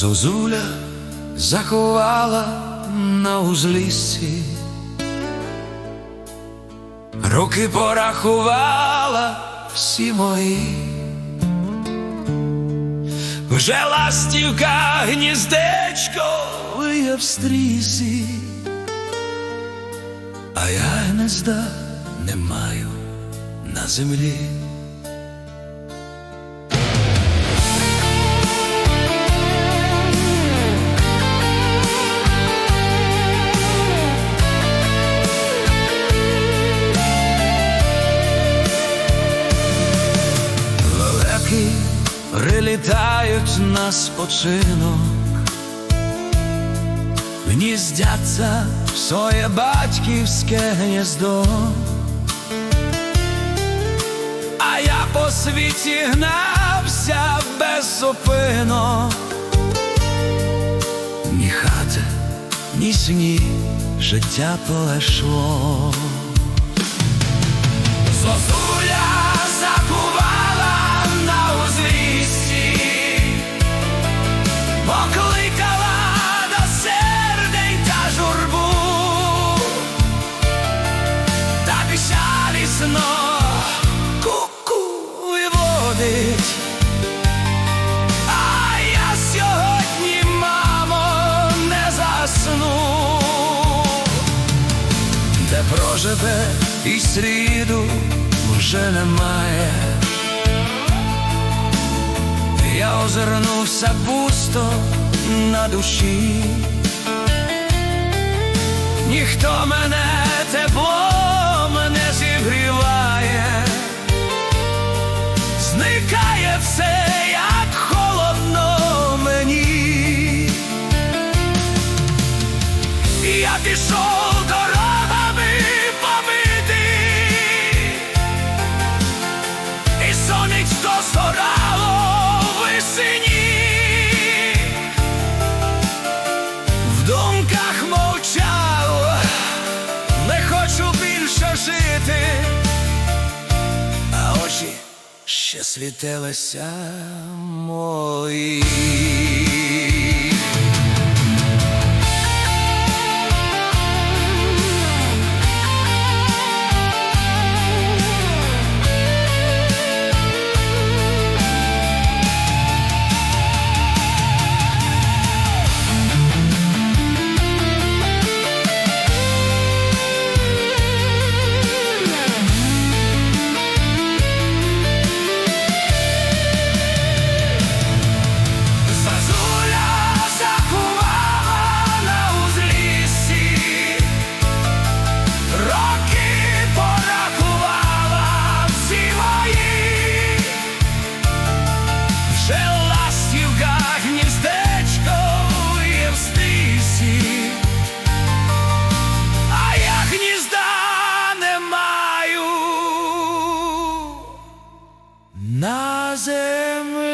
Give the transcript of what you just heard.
Зозуля заховала на узліссі, руки порахувала всі мої, вже ластівка гніздечко виє в стрісі, а я гнезда не маю на землі. На спочинок, гніздяться в своє батьківське гніздо, а я по світі гнався без зупинок. Ні хати, ні сні, життя полешло. Печалісно ку-ку виводить. А я сьогодні, мамо, не засну де проживе і сліду вже немає. Я озирнувся пусто на душі, ніхто мене теплом say ще світилися мої. На землі.